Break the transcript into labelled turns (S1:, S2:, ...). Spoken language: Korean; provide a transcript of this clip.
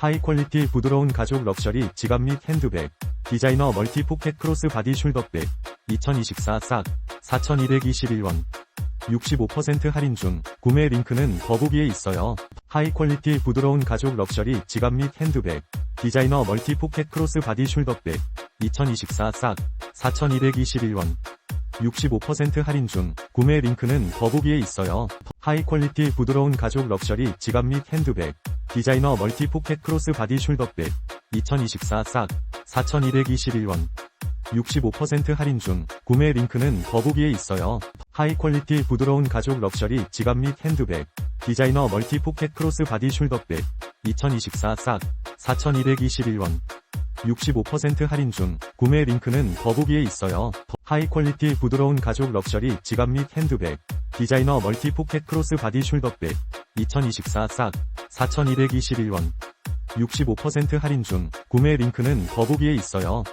S1: 하이 퀄리티 부드러운 가죽 럭셔리 지갑 및 핸드백, 디자이너 멀티 포켓 크로스 바디 숄더백, 2024 싹, 4,221원. 65% 할인 중, 구매 링크는 더보기에 있어요. 하이 퀄리티 부드러운 가죽 럭셔리 지갑 및 핸드백, 디자이너 멀티 포켓 크로스 바디 숄더백, 2024 싹, 4,221원. 65% 할인 중, 구매 링크는 더보기에 있어요. 하이 퀄리티 부드러운 가죽 럭셔리 지갑 및 핸드백, 디자이너 멀티 포켓 크로스 바디 숄더백, 2024 싹, 4,221원. 65% 할인 중, 구매 링크는 더보기에 있어요. 하이 퀄리티 부드러운 가죽 럭셔리 지갑 및 핸드백, 디자이너 멀티 포켓 크로스 바디 숄더백, 2024 싹, 4,221원. 65% 할인 중, 구매 링크는 더보기에 있어요. 하이 퀄리티 부드러운 가죽 럭셔리 지갑 및 핸드백, 디자이너 멀티 포켓 크로스 바디 숄더백, 2024 싹, 4,221원. 65% 할인 중, 구매 링크는 더보기에 있어요.